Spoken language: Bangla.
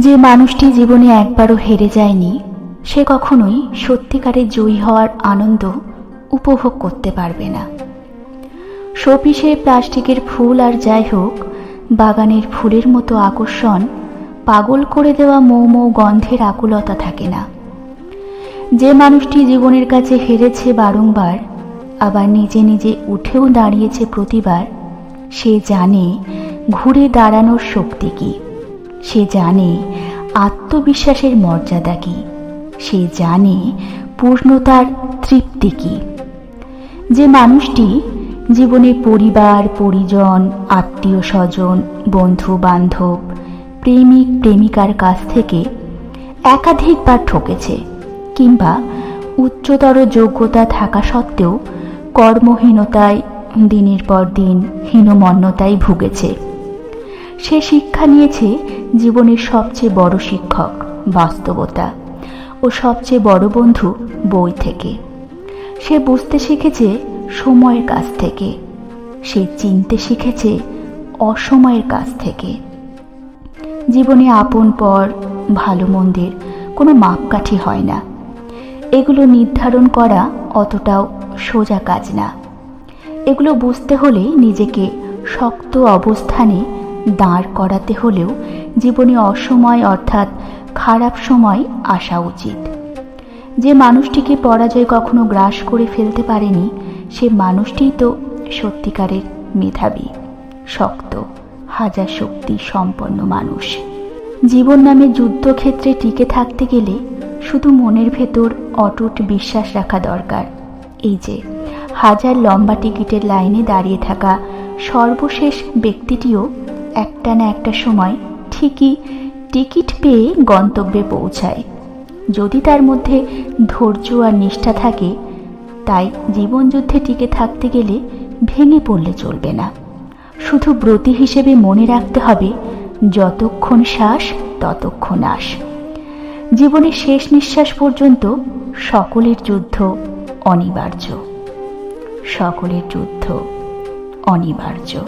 যে মানুষটি জীবনে একবারও হেরে যায়নি, সে কখনোই সত্যিকারে জয়ী হওয়ার আনন্দ উপভোগ করতে পারবে না। শোপিসে প্লাস্টিকের ফুল আর যাই হোক, বাগানের ফুলের মতো আকর্ষণ, পাগল করে দেওয়া মৌ মৌ গন্ধের আকুলতা থাকে না। যে মানুষটি জীবনের কাছে হেরেছে বারংবার, আবার নিজে নিজে উঠেও দাঁড়িয়েছে প্রতিবার, সে জানে ঘুরে দাঁড়ানোর শক্তি কী। সে জানে আত্মবিশ্বাসের মর্যাদা কী। সে জানে পূর্ণতার তৃপ্তি কী। যে মানুষটি জীবনে পরিবার, পরিজন আত্মীয় স্বজন বন্ধু বান্ধব প্রেমিক, প্রেমিকার কাছ থেকে একাধিকবার ঠকেছে কিংবা উচ্চতর যোগ্যতা থাকা সত্ত্বেও কর্মহীনতায় দিনের পর দিন হীনমন্যতায় ভুগেছে। সে শিক্ষা নিয়েছে জীবনের সবচেয়ে বড় শিক্ষক, বাস্তবতা, ও সবচেয়ে বড় বন্ধু বই থেকে। সে বুঝতে শিখেছে সময়ের কাছ থেকে। সে চিনতে শিখেছে অসময়ের কাছ থেকে। জীবনে আপন পর, ভালো মন্দের কোনো মাপকাঠি হয় না। এগুলো নির্ধারণ করা অতটাও সোজা কাজ না। এগুলো বুঝতে হলে নিজেকে শক্ত অবস্থানে দাঁড় করাতে হলেও জীবনে অসময় অর্থাৎ খারাপ সময় আসা উচিত। যে মানুষটিকে পরাজয় কখনো গ্রাস করে ফেলতে পারেনি, সে মানুষটিই তো সত্যিকারের মেধাবী, শক্ত, হাজার শক্তি সম্পন্ন মানুষ। জীবন নামে যুদ্ধক্ষেত্রে টিকে থাকতে গেলে শুধু মনের ভেতর অটুট বিশ্বাস রাখা দরকার। এই যে, হাজার লম্বা টিকিটের লাইনে দাঁড়িয়ে থাকা সর্বশেষ ব্যক্তিটিও একটা না একটা সময় ঠিকই টিকিট পেয়ে গন্তব্যে পৌঁছায়। যদি তার মধ্যে ধৈর্য আর নিষ্ঠা থাকে, তাই জীবনযুদ্ধে টিকে থাকতে গেলে ভেঙে পড়লে চলবে না। শুধু ব্রতী হিসেবে মনে রাখতে হবে, যতক্ষণ শ্বাস, ততক্ষণ আস। জীবনের শেষ নিঃশ্বাস পর্যন্ত সকলের যুদ্ধ অনিবার্য। সকলের যুদ্ধ অনিবার্য।